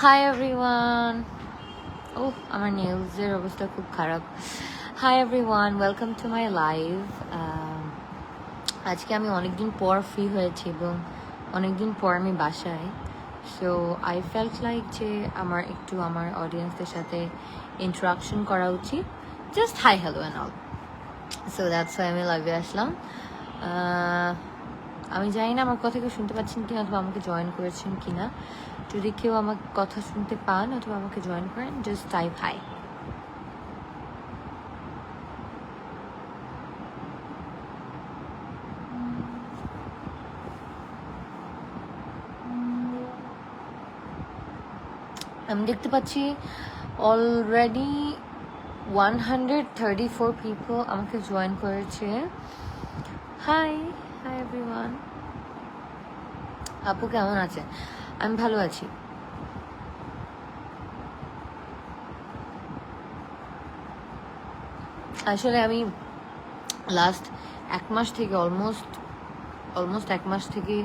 Hi everyone ও আমার নেলসের অবস্থা খুব খারাপ। Hi everyone welcome to my live আজকে আমি অনেকদিন পর ফ্রি হয়েছি এবং অনেকদিন পর আমি বাসায়। সো আই ফেল্ট লাইক যে আমার একটু আমার অডিয়েন্সদের সাথে ইন্টারাকশন করা উচিত। Just hi hello and all so that's আমি লাইভে আসলাম। আহ, আমি জানি না আমার কথা কেউ শুনতে পাচ্ছেন কিনা অথবা আমাকে জয়েন করেছেন কিনা। যদি কেউ আমার কথা শুনতে পান অথবা আমাকে জয়েন করেন জাস্ট টাইপ হাই আমি দেখতে পাচ্ছি already one hundred thirty four people আমাকে জয়েন করেছে। হাই হাই এভরিওয়ান আপু কেমন আছে আমি ভালো আছি। আসলে আমি লাস্ট এক মাস থেকে অলমোস্ট অলমোস্ট এক মাস থেকে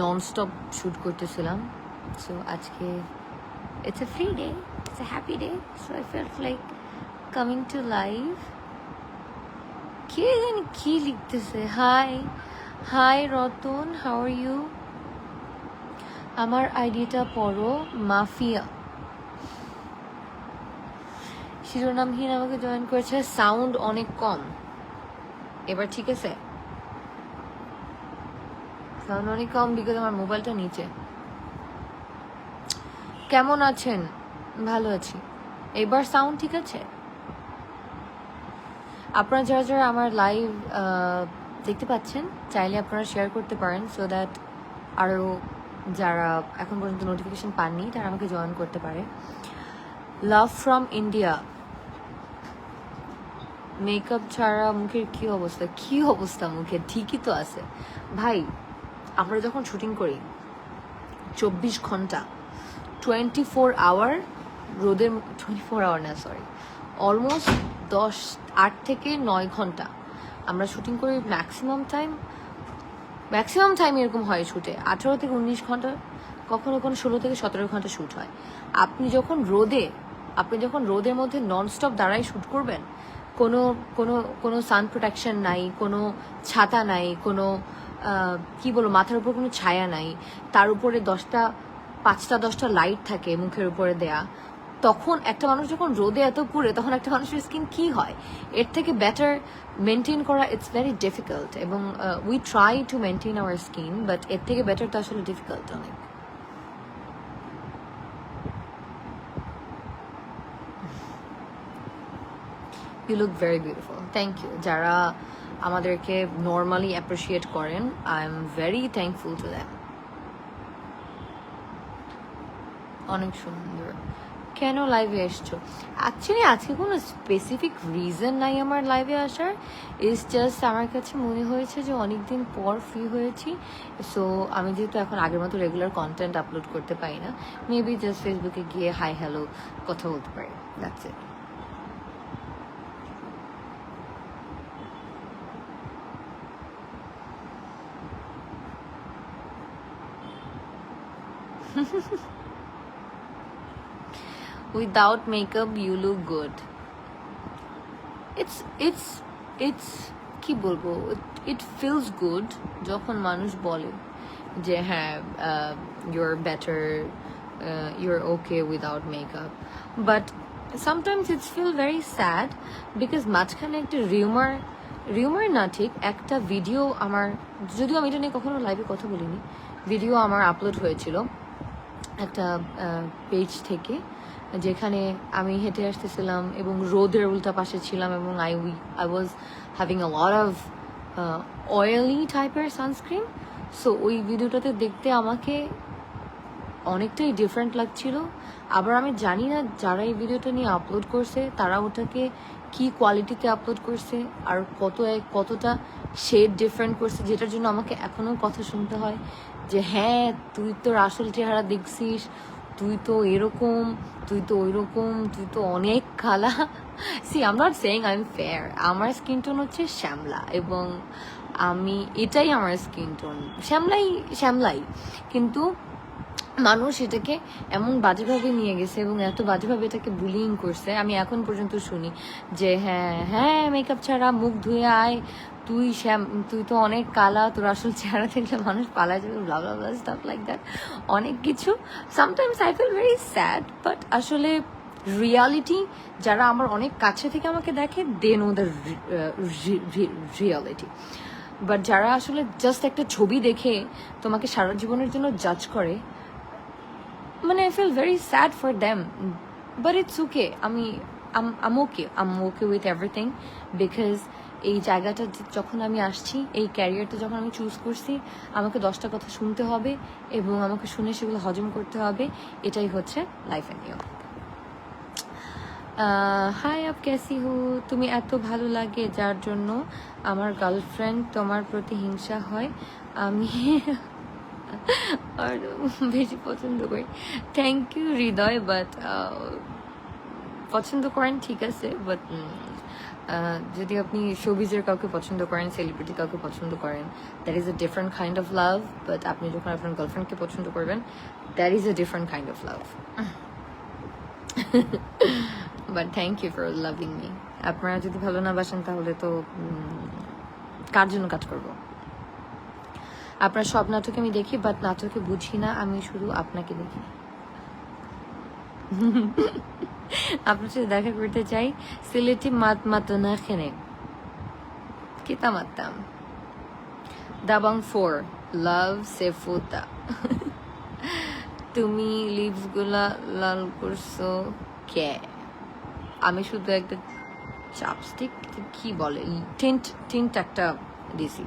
নন স্টপ শ্যুট করতেছিলাম। সো আজকে it's a free day it's a happy day so I felt like coming to live কে জানি কী লিখতেছে? Hi hi Ratan how are you আমার আইডিটা পড়ো, মাফিয়া। শিরোনামহীন আমাকে জয়েন করেছে সাউন্ড অনেক কম। এবার ঠিক আছে? সাউন্ড অনেক কম বিকজ আমার মোবাইলটা নিচে। কেমন আছেন? ভালো আছি। এবার সাউন্ড ঠিক আছে? আপনারা যারা যারা আমার লাইভ দেখতে পাচ্ছেন, চাইলে আপনারা শেয়ার করতে পারেন সো দ্যাট আরও যারা এখন পর্যন্ত নোটিফিকেশন পাননি, তারা আমাকে জয়েন করতে পারে। লাভ ফ্রম ইন্ডিয়া মেকআপ ছাড়া মুখের কি অবস্থা? কি অবস্থা মুখে ঠিকই তো আছে। ভাই, আমরা যখন শুটিং করি, চব্বিশ ঘণ্টা টোয়েন্টি ফোর আওয়ার রোদের টোয়েন্টি ফোর আওয়ার না সরি অলমোস্ট দশ, আট থেকে নয় ঘণ্টা আমরা শুটিং করি ম্যাক্সিমাম টাইম ম্যাক্সিমাম টাইম এরকম হয় শুটে আঠেরো থেকে উনিশ ঘণ্টা, কখনো কখনো ষোলো থেকে সতেরো ঘণ্টা শ্যুট হয়। আপনি যখন রোদে, আপনি যখন রোদের মধ্যে ননস্টপ দাঁড়াই শ্যুট করবেন, কোনো কোনো কোনো সান প্রোটেকশন নাই, কোনো ছাতা নাই, কোনো কি বলব, মাথার উপর কোনো ছায়া নাই, তার উপরে দশটা, পাঁচটা, দশটা লাইট থাকে মুখের উপরে দেয়া তখন একটা মানুষ যখন রোদে এত পুড়ে, তখন একটা মানুষের স্কিন কি হয়? এর থেকে বেটার মেনটেন করা ইটস ভেরি ডিফিকাল্ট এবং we try to maintain our skin but এর থেকে বেটার তো আসলে ডিফিকাল্ট অনেক। You look very beautiful thank you যারা আমাদেরকে নর্মালি অ্যাপ্রিসিয়েট করেন I am very thankful to them অনেক সুন্দর। কেন লাইভে এসছো? অ্যাকচুয়ালি আজকে কোনো স্পেসিফিক রিজন নাই আমার লাইভে আসার। ইজ জাস্ট আমার কাছে মনে হয়েছে যে অনেকদিন পর ফ্রি হয়েছি। সো আমি যেহেতু এখন আগের মতো রেগুলার কন্টেন্ট আপলোড করতে পারি না মেবি জাস্ট ফেসবুকে গিয়ে হাই হ্যালো কথা বলতে পারি। That's it without makeup, you look good. It's it's it's, কি বলব? ইট ফিলস গুড যখন মানুষ বলে যে হ্যাঁ you're better you're okay without makeup but sometimes it's feel very sad because মাঝখানে একটা রিউমার রিউমার না ঠিক, একটা ভিডিও আমার, যদিও আমি এটা নিয়ে কখনো লাইভে কথা বলিনি ভিডিও আমার আপলোড হয়েছিল একটা পেজ থেকে। যেখানে আমি হেঁটে আসতেছিলাম এবং রোদের উল্টা পাশে ছিলাম এবং I we I was having a lot of oily টাইপের সানস্ক্রিন সো ওই ভিডিওটাতে দেখতে আমাকে অনেকটাই ডিফারেন্ট লাগছিল। আবার আমি জানি না যারা এই ভিডিওটা নিয়ে আপলোড করছে, তারা ওটাকে কি কোয়ালিটিতে আপলোড করছে আর কত কতটা শেড ডিফারেন্ট করছে, যেটার জন্য আমাকে এখনও কথা শুনতে হয় যে হ্যাঁ তুই তোর আসল চেহারা দেখছিস তুই তো এরকম, তুই তো ওইরকম, তুই তো অনেক খালা। See am not saying I am fair আমার স্কিন টোন হচ্ছে শ্যামলা এবং আমি, এটাই আমার স্কিন টোন শ্যামলাই শ্যামলাই। কিন্তু মানুষ এটাকে এমন বাজেভাবে নিয়ে গেছে এবং এত বাজেভাবে এটাকে বুলিং করছে। আমি এখন পর্যন্ত শুনি যে হ্যাঁ হ্যাঁ মেকআপ ছাড়া মুখ ধুয়ে আয় তুই শ্যাম, তুই তো অনেক কালা, তোর আসল চেহারা দেখলে মানুষ পালা যাবে স্টাফ লাইক দ্যাট অনেক কিছু। Sometimes I feel very sad but আসলে রিয়ালিটি যারা আমার অনেক কাছে থেকে আমাকে দেখে they know the reality but যারা আসলে জাস্ট একটা ছবি দেখে তোমাকে সারা জীবনের জন্য জাজ করে মানে I feel very sad for them but it's okay আমি am okay am okay with everything because এই জায়গাটা যখন আমি আসছি, এই ক্যারিয়ারটা যখন আমি চুজ করছি, আমাকে দশটা কথা শুনতে হবে এবং আমাকে শুনে সেগুলো হজম করতে হবে। এটাই হচ্ছে লাইফ এর নিয়ম হাই আপ ক্যাসি হু? তুমি এত ভালো লাগে যার জন্য আমার গার্লফ্রেন্ড তোমার প্রতি হিংসা হয়। আমি আর বেশি পছন্দ করি। থ্যাংক ইউ হৃদয় বাট পছন্দ করেন, ঠিক আছে বাট যদি আপনি শোবিজের কাউকে পছন্দ করেন সেলিব্রিটি কাউকে পছন্দ করেন that is a different kind of love but আপনি যখন আপনার গার্লফ্রেন্ডকে পছন্দ করবেন that is a different kind of love but thank you for loving me আপনারা যদি ভালো না বাসেন, তাহলে তো কার জন্য কাজ করব? আপনার সব নাটকে আমি দেখি বাট নাটকে বুঝি না, আমি শুধু আপনাকে দেখি। আপনার সাথে দেখা করতে চাই। সিলেটি মাত মাতো না খেনে। কিতা মাততাম? দাবাং ফোর লাভ সেফুতা তুমি লিভসগুলা লাল করছ কে? আমি শুধু একটা চাপস্টিক, কি বলে, টিন্ট টিন্ট একটা দিছি।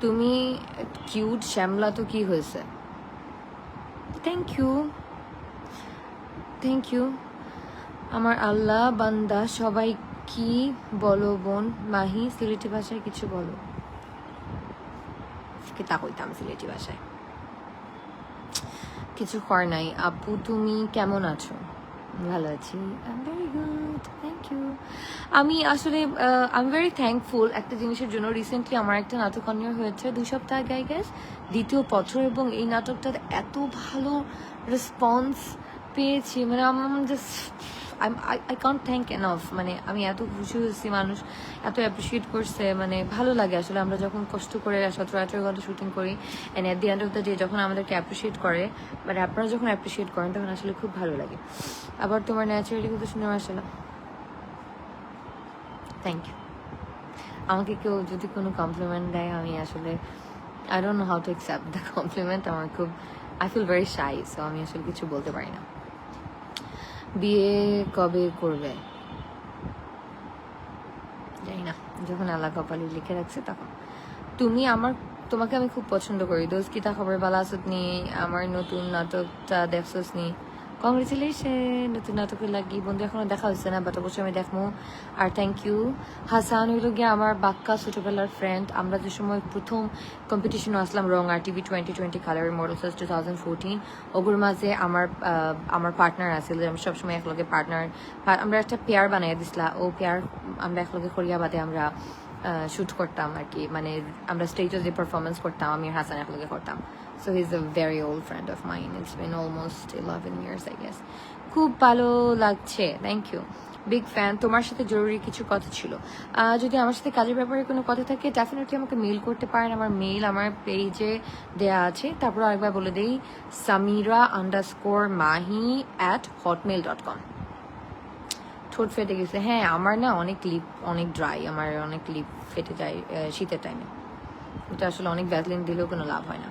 তুমি কিউট শ্যামলা তো কি হয়েছে? থ্যাংক ইউ থ্যাংক ইউ আমার আল্লাহ, বান্দা, সবাই কি বলো বোন? মাহি, সিলেটি ভাষায় কিছু বলো। তা কইতাম সিলেটি ভাষায়। কিছু কর নাই। আপু, তুমি কেমন আছো? ভালো আছি। ভেরি গুড থ্যাংক ইউ আমি আসলে আই এম ভেরি থ্যাঙ্কফুল একটা জিনিসের জন্য। রিসেন্টলি আমার একটা নাটক অনিয়র হয়েছে দুই সপ্তাহ আগে গেস দ্বিতীয় পত্র এবং এই নাটকটার এত ভালো রেসপন্স পেয়েছি মানে just I can't thank enough মানে আমি এত খুশি হয়েছি, মানুষ এত অ্যাপ্রিসিয়েট করছে মানে ভালো লাগে আসলে আমরা যখন কষ্ট করে সতেরো আঠেরো ঘণ্টা শুটিং করি and at the end of the day যখন আমাদেরকে অ্যাপ্রিসিয়েট করে মানে আপনারা যখন অ্যাপ্রিসিয়েট করেন তখন আসলে খুব ভালো লাগে। আবার তোমার ন্যাচারালি কিন্তু শুনে আসলে থ্যাংক ইউ আমাকে কেউ যদি কোনো কমপ্লিমেন্ট দেয়, আমি আসলে I don't know how to accept the compliment আমার খুব I feel very shy so আমি আসলে কিছু বলতে পারি না। বিয়ে কবে করবে? জানি না যখন আল্লাহ কপালে লিখে রাখছে তখন। তুমি আমার, তোমাকে আমি খুব পছন্দ করি। দোষ কিতা খবর বালাসত নি? আমার নতুন নাটকটা দেখছস নি? কংগ্রেচুলেশন নতুন নাটকের লাগি, বন্ধু এখনও দেখা হচ্ছে না বাট অবশ্যই আমি দেখব আর থ্যাংক ইউ হাসান হইল গিয়ে আমার বাক্কা ছোটবেলার ফ্রেন্ড আমরা যে সময় প্রথম কম্পিটিশন আসলাম রং আর টিভি টোয়েন্টি টোয়েন্টি কালারের model search two thousand fourteen ওগুর মাঝে আমার আমার পার্টনার আছে আমি সবসময় একলগে পার্টনার আমরা একটা পেয়ার বানাই দিছিলা। ও পেয়ার আমরা একলগে করিয়া বাদে আমরা শুট করতাম আর কি। মানে আমরা স্টেজে যে পারফরমেন্স করতাম, আমি হাসান একলগে করতাম। So he is a very old friend of mine it's been almost eleven years I guess খুব ভালো লাগছে থ্যাংক ইউ বিগ ফ্যান তোমার সাথে জরুরি কিছু কথা ছিল। যদি আমার সাথে কাজের ব্যাপারে কোনো কথা থাকে ডেফিনেটলি আমাকে মেল করতে পারেন। আমার মেল আমার পেজে দেয়া আছে। তারপর আরেকবার বলে দেই Samira underscore Mahi at Hotmail dot com ঠোঁট ফেটে গেছে। হ্যাঁ আমার না অনেক লিপ অনেক ড্রাই আমার অনেক লিপ ফেটে যায় শীতের টাইমে এটা আসলে অনেক ব্যাদলিন দিলেও কোনো লাভ হয় না।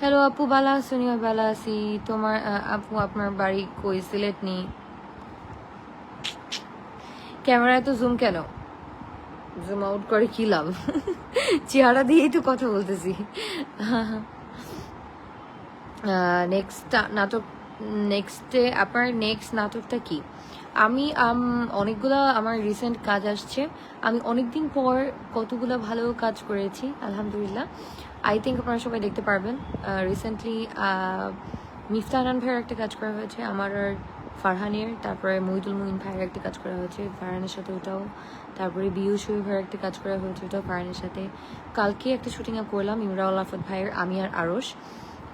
হ্যালো আপু বালা সুনিয়া বালা আছি তোমার আপু আপনার বাড়ি কই? সিলেট নি ক্যামেরায় তো জুম কেন? জুম আউট করে কি লাভ? চেহারা দিয়েই তো কথা বলতেছি। নেক্সট নাটক নেক্সটে আপনার নেক্সট নাটকটা কি? আমি অনেকগুলো আমার রিসেন্ট কাজ আসছে। আমি অনেকদিন পর কতগুলো ভালো কাজ করেছি আলহামদুলিল্লাহ। আই থিঙ্ক আপনারা সবাই দেখতে পারবেন রিসেন্টলি মিফতাহান ভাইয়ের একটা কাজ করা হয়েছে আমার আর ফারহানের তারপরে মহিদুল মুইন ভাইয়ের একটা কাজ করা হয়েছে ফারহানের সাথে ওটাও তারপরে বিউ শরীফ ভাইয়ের একটা কাজ করা হয়েছে ওটাও ফারহানের সাথে। কালকে একটা শুটিং করলাম ইমরাউল আফদ ভাইয়ের আমি আর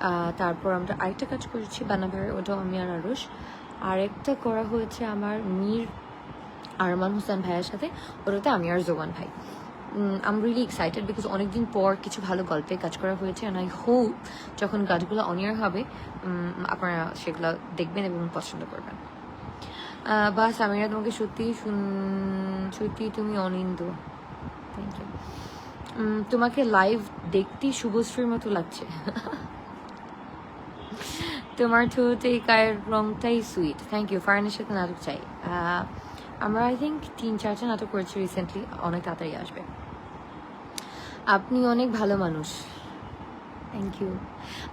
আহ, তারপর আমরা আরেকটা কাজ করেছি বানা ভাইয়ের ওটাও আমি আর আরশ। আরেকটা করা হয়েছে আমার মীর আরমান হোসেন ভাইয়ের সাথে, ওটাতে আমি আর জোবান ভাই। আম রিলি এক্সাইটেড বিকজ অনেকদিন পর কিছু ভালো গল্পে কাজ করা হয়েছে অ্যান্ড আই হোপ যখন কাজগুলো অনিয়ার হবে আপনারা সেগুলো দেখবেন এবং পছন্দ করবেন। বাস, আমিরা তোমাকে সত্যি সত্যি তুমি অনিন্দ। থ্যাংক ইউ তোমাকে লাইভ দেখতেই শুভশ্রীর মতো লাগছে। তোমার এই গায়ের রংটাই সুইট থ্যাংক ইউ ফারানের সাথে নাটক চাই। আমরা আই থিঙ্ক তিন, চারটা নাটক করেছি রিসেন্টলি অনেক তাড়াতাড়ি আসবে। আপনি অনেক ভালো মানুষ। থ্যাংক ইউ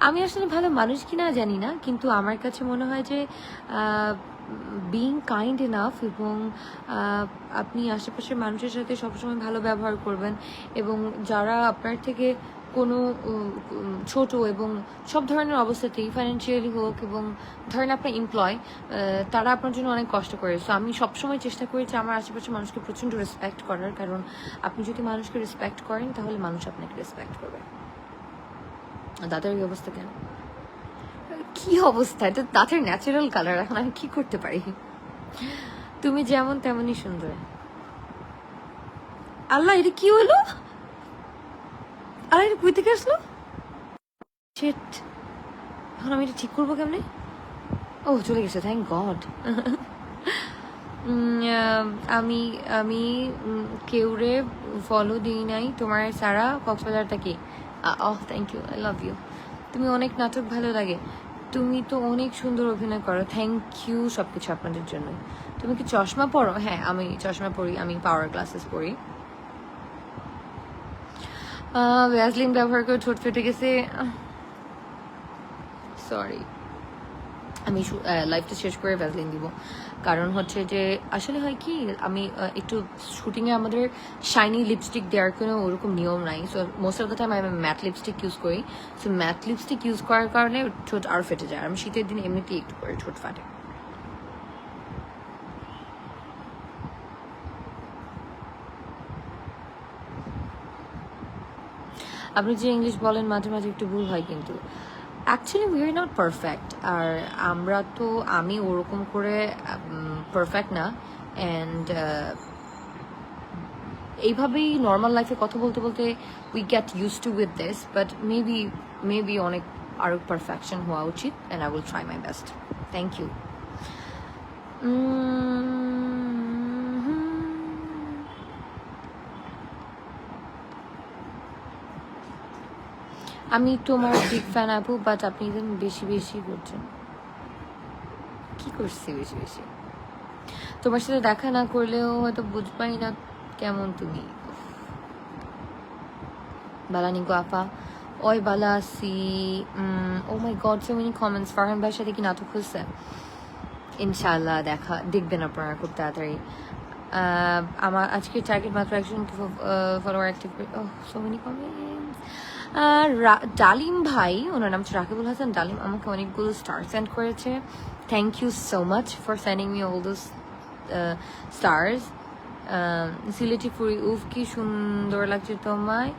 আমি আসলে ভালো মানুষ কিনা জানি না, কিন্তু আমার কাছে মনে হয় যে বিং কাইন্ড এনাফ এবং আপনি আশেপাশের মানুষের সাথে সবসময় ভালো ব্যবহার করবেন এবং যারা আপনার থেকে কোনো ছোট এবং সব ধরনের অবস্থাতেই ফাইন্যান্সিয়ালি হোক এবং ধরেন আপনার এমপ্লয় তারা আপনার জন্য অনেক কষ্ট করে। সো আমি সবসময় চেষ্টা করেছি আমার আশেপাশের মানুষকে প্রচণ্ড রেসপেক্ট করার, কারণ আপনি যদি মানুষকে রেসপেক্ট করেন, তাহলে মানুষ আপনাকে রেসপেক্ট করবে। দাদার এই অবস্থা কেন? কি অবস্থা? এটা দাঁতের ন্যাচারাল কালার এখন আমি কি করতে পারি? তুমি যেমন তেমনই সুন্দর। আল্লাহ, এটা কি হলো? আল্লাহ এটা কই থেকে আসলো? Shit. এখন আমি এটা ঠিক করব কেমনে? ও, চলে গেছে থ্যাংক গড আমি আমি কেউরে ফলো দিই নাই। তোমার সারা কক্সবাজারটা কি? ওহ thank you I love you তুমি অনেক নাটক ভালো লাগে। তুমি তো অনেক সুন্দর অভিনয় করো। থ্যাংক ইউ সব কিছু আপনাদের জন্য তুমি কি চশমা পরো? হ্যাঁ আমি চশমা পরি, আমি পাওয়ার গ্লাসেস পড়ি ভ্যাসলিন ব্যবহার করে ঠোঁট ফেটে গেছে। সরি আমি লাইফটা শেষ করে ভ্যাসলিন দিব। কারণ হচ্ছে যে, আসলে হয় কি, আমি একটু শুটিংয়ে আমাদের শাইনি লিপস্টিক দেওয়ার কোনো ওরকম নিয়ম নাই। So most of the time আমি ম্যাট লিপস্টিক ইউজ করি। সো ম্যাট লিপস্টিক ইউজ করার কারণে ঠোঁট আরও ফেটে যায়। আমি শীতের দিন এমনিতেই একটু করে ঠোঁট ফাটে। আপনি যে ইংলিশ বলেন, মাঝে মাঝে একটু ভুল হয় কিন্তু। Actually we are not perfect আর আমরা তো, আমি ওরকম করে পারফেক্ট না। অ্যান্ড এইভাবেই নর্মাল লাইফে কথা বলতে বলতে we get use to with this but maybe maybe অনেক আরও পারফেকশন হওয়া উচিত and I will try my best thank you আমি তোমার বিগ ফ্যান আপু বাট আপনি ইদানিং বেশি বেশি করছেন। কি করছি বেশি বেশি? তোমার সাথে দেখা না করলেও হয়তো বুঝবাই না কেমন তুমি। বালা নিকো আপা। ওই বালা see oh my god so many comments Farhan ভাইয়ের সাথে কি নাটক হচ্ছে ইনশাল্লাহ দেখা, দেখবেন আপনারা খুব তাড়াতাড়ি। আমার আজকে টার্গেট মাত্র একজন follower active so many comments Dalim ভাই, ওনার নাম হচ্ছে রাকিবুল হাসান। ডালিম আমাকে অনেকগুলো স্টার সেন্ড করেছে। Thank you so much for sending me all those stars Sylheti ফুরি, উফ, কি সুন্দর লাগছে তোমায়।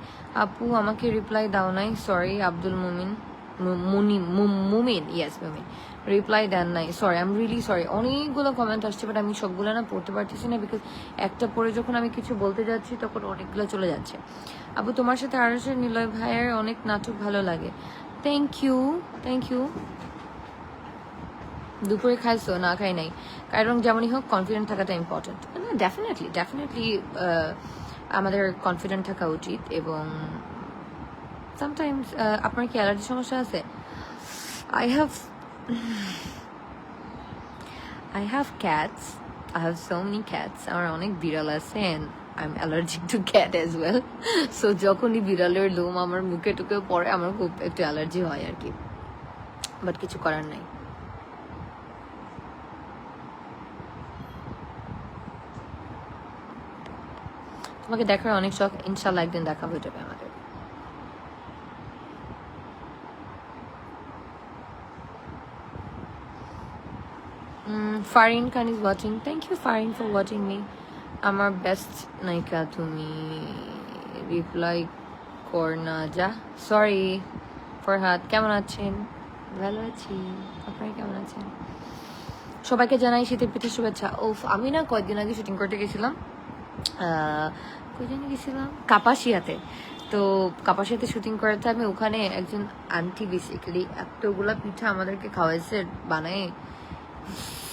আপু, আমাকে রিপ্লাই দাও নাই সরি আব্দুল মুমিন। মুনি মুমিন ইয়েস মুমিন রিপ্লাই দেন নাই sorry I am really sorry অনেকগুলো কমেন্ট আসছে বাট আমি সবগুলো না পড়তে পারতেছি না বিকজ একটা পরে যখন আমি কিছু বলতে যাচ্ছি, তখন অনেকগুলো চলে যাচ্ছে। আবু, তোমার সাথে আরসের নিলয় ভাইয়ের অনেক নাটক ভালো লাগে। থ্যাংক ইউ থ্যাংক ইউ দুপুরে খাইছো? না, খাই নাই। কারণ যেমনই হোক কনফিডেন্ট থাকাটা ইম্পর্টেন্ট না ডেফিনেটলি ডেফিনেটলি আমাদের কনফিডেন্ট থাকা উচিত এবং সামটাইমস আপনার কি অ্যালার্জি সমস্যা আছে? I have I have cats I have so many cats আমার অনেক বিড়াল আছে I am allergic to cat as well so যখনই বিড়ালের লোম আমার মুখে টুকে পড়ে, আমার খুব একটু অ্যালার্জি হয় আর কি। বাট কিছু করার নাই। তোমাকে দেখার অনেক শখ, ইনশাল্লাহ একদিন দেখা হয়ে যাবে আমাদের। Farin Khan is watching thank you Farin for watching me আমার বেস্ট নায়িকা তুমি রিপ্লাই কর না যা সরি ফরহাদ কেমন আছেন ভালো আছি আপনারা কেমন আছেন সবাইকে জানাই শীতের পিঠে শুভেচ্ছা। ও আমি না কয়েকদিন আগে শুটিং করতে গেছিলাম। জানি গেছিলাম? কাপাসিয়াতে। তো কাপাসিয়াতে শুটিং করার আমি ওখানে একজন আন্টি বেসিক্যালি এতগুলা পিঠা আমাদেরকে খাওয়াইছে, বানায়।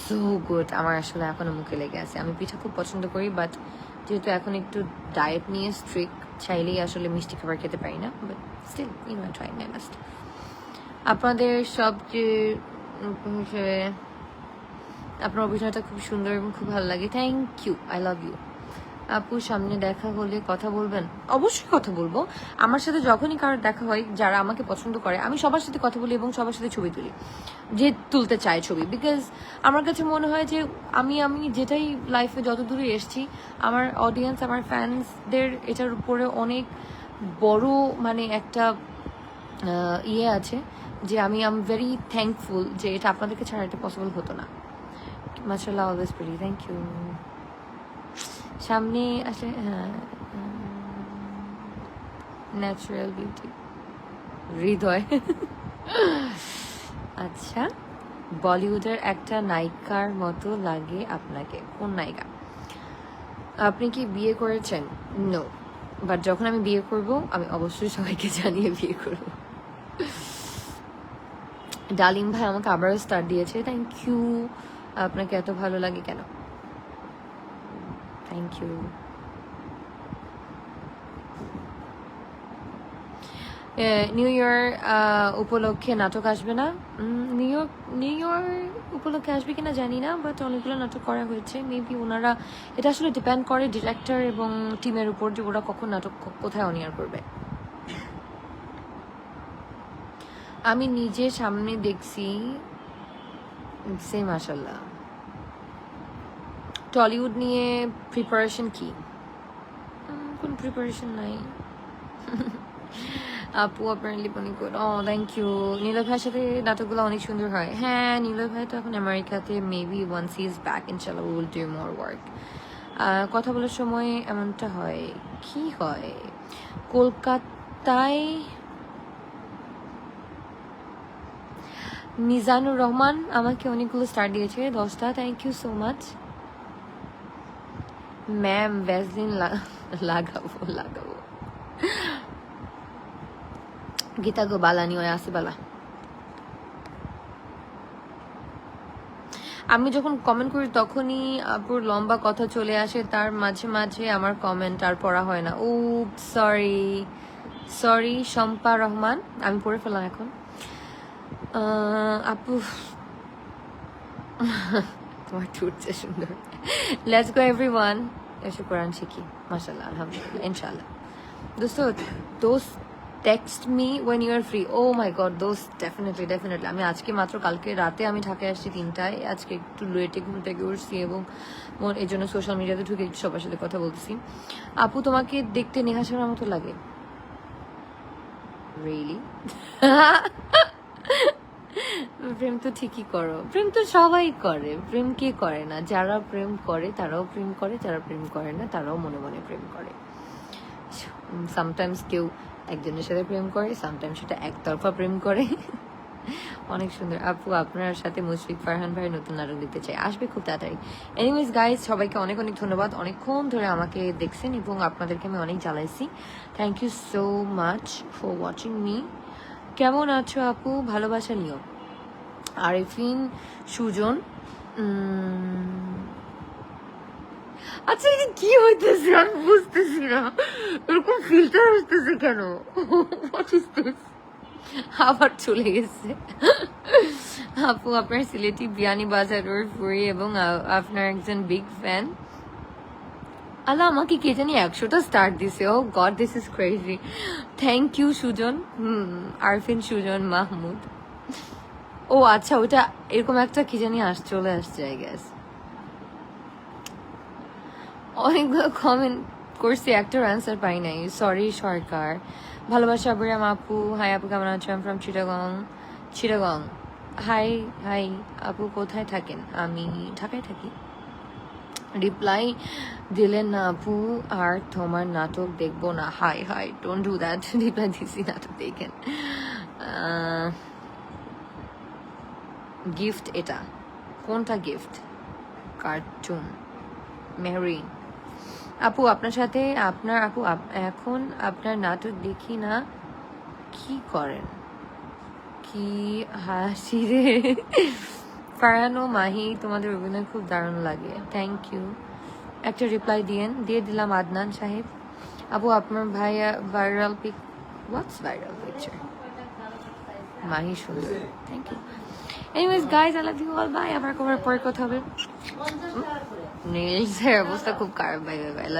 সো গুড আমার আসলে এখনও মুখে লেগে আছে। আমি পিঠা খুব পছন্দ করি বাট যেহেতু এখন একটু ডায়েট নিয়ে স্ট্রিক চাইলেই আসলে মিষ্টি খাবার খেতে পারি না but still you know try my best আপনাদের সবচেয়ে আপনার অভিনয়টা খুব সুন্দর এবং খুব ভালো লাগে। Thank you I love you আপু, সামনে দেখা হলে কথা বলবেন? অবশ্যই কথা বলব। আমার সাথে যখনই কারোর দেখা হয়, যারা আমাকে পছন্দ করে, আমি সবার সাথে কথা বলি এবং সবার সাথে ছবি তুলি। যে তুলতে চায় ছবি। বিকজ আমার কাছে মনে হয় যে, আমি আমি যেটাই লাইফে যত দূরে এসেছি, আমার অডিয়েন্স আমার ফ্যান্সদের এটার উপরে অনেক বড় মানে একটা ইয়ে আছে যে, আমি আম ভেরি থ্যাঙ্কফুল যে, এটা আপনাদেরকে ছাড়া এটা পসিবল হতো না। মাসাল্লাহ অলওয়েজ প্রিটি থ্যাংক ইউ সামনে আসলে হ্যাঁ ন্যাচারাল বিউটি হৃদয়। আচ্ছা বলিউডের একটা নায়িকার মতো লাগে আপনাকে। কোন নায়িকা? আপনি কি বিয়ে করেছেন? নো বাট যখন আমি বিয়ে করব, আমি অবশ্যই সবাইকে জানিয়ে বিয়ে করব। ডালিম ভাই আমাকে আবারও স্টার দিয়েছে। থ্যাংক ইউ আপনাকে এত ভালো লাগে কেন? থ্যাংক ইউ নিউ ইয়ার উপলক্ষে নাটক আসবে না? নিউ ইয়র্ক নিউ ইয়ার উপলক্ষে আসবে কিনা জানি না বাট অনেকগুলো নাটক করা হয়েছে। মেবি ওনারা, এটা আসলে ডিপেন্ড করে ডিরেক্টর এবং টিমের উপর যে ওরা কখন নাটক কোথায় অনিয়ার করবে। আমি নিজে সামনে দেখছি। সে মাসাল্লাহ টলিউড নিয়ে প্রিপারেশন কি? কোন প্রিপারেশন নাই। আপু অ্যাপারেন্টলি মনে কর ও থ্যাংক ইউ নীল ভাইয়ের সাথে নাটকগুলো অনেক সুন্দর হয়। হ্যাঁ নীল ভাই তো এখন আমেরিকাতে মেবি ওয়ান্স ইজ ব্যাক ইনশাল্লাহ উইল ডু মোর ওয়ার্ক কথা বলার সময় এমনটা হয় কি হয়? কলকাতায় মিজানুর রহমান আমাকে অনেকগুলো স্টার দিয়েছে দশটা thank you so much ma'am Vaseline লাগাবো লাগাবো গীতা গো বালানি ওই আসি বালা আমি যখন কমেন্ট করি তখনই আপুর লম্বা কথা চলে আসে, তার মাঝে মাঝে আমার কমেন্ট আর পড়া হয় না। Oh sorry sorry Shampa Rahman, আমি পড়ে ফেলাম এখন। আপু তোমার ঠুটছে সুন্দর লেটস গো এভরি ওয়ান এসে কোরআন শিখি। মাসাল্লাহ আলহামদুলিল্লাহ ইনশাল্লাহ দোস্ত দোস text me when you are free oh my god those definitely definitely আমি আজকে মাত্র কালকে রাতে আমি ঢাকায় আসছি তিনটায়। আজকে একটু লেটে ঘুম থেকে উঠছি এবং এই জন্য সোশ্যাল মিডিয়াতে ঢুকে একটু সবার সাথে কথা বলতেছি। আপু, তোমাকে দেখতে নেহা শর্মার মতো লাগে। রিয়েলি প্রেম তো ঠিকই করো। প্রেম তো সবাই করে, প্রেম কে করে না? যারা প্রেম করে, তারাও প্রেম করে, যারা প্রেম করে না, তারাও মনে মনে প্রেম করে। সামটাইমস কেউ একজনের সাথে প্রেম করে সামটাইমস সেটা একতরফা প্রেম করে। অনেক সুন্দর। আপু, আপনার সাথে মুশফিক ফারহান ভাই নতুন নাটক দেখতে চাই। আসবে খুব তাড়াতাড়ি। এনিওয়েজ গাইজ সবাইকে অনেক অনেক ধন্যবাদ। অনেকক্ষণ ধরে আমাকে দেখছেন এবং আপনাদেরকে আমি অনেক জ্বালাইছি। Thank you so much for watching me কেমন আছো আপু? ভালোবাসা নিও। আরিফিন, সুজন আচ্ছা এটা কি হইতেছে? আমি বুঝতেছি না। এরকম ফিল্টার আসতেছে কেন? আবার চলে গেছে। আপু, আপনার সিলেটি বিয়ানি বাজার ফুরি এবং আপনার একজন বিগ ফ্যান আল্লাহ, আমাকে কে জানি একশোটা স্টার্ট দিছে। ও god this is crazy thank you Sujon. Hmm, Arfin, Sujon, Mahmud. ও আচ্ছা ওটা এরকম একটা কি জানি আস, চলে আসছে আই গেস অনেকগুলো কমেন্ট করছি একটার অ্যান্সার পাই নাই। সরি সরকার। ভালোবাসা আবুরাম আপু। হাই আপু, কেমন আছো? Am from Chittagong Chittagong hi hi আপু, কোথায় থাকেন? আমি ঢাকায় থাকি। রিপ্লাই দিলেন না আপু, আর তোমার নাটক দেখব না। Hi hi don't do that reply দিছি, নাটক দেখেন। গিফট এটা। কোনটা গিফট কার্টুন মেহরিন আপু, আপনার সাথে আপনার আপু এখন আপনার নাটক দেখি না। কি করেন? কি হাসি রে। ফারহান ও মাহি, তোমাদের অভিনয় খুব দারুণ লাগে। থ্যাংক ইউ একটা রিপ্লাই দিয়েন। দিয়ে দিলাম আদনান সাহেব। আপু, আপনার ভাইয়া viral pic what's viral picture Mahi সুন্দর। Thank you anyways guys I love you all bye আবার কবার পরে কথা হবে নীলসের অবস্থা খুব খারাপ বাই বাই বাই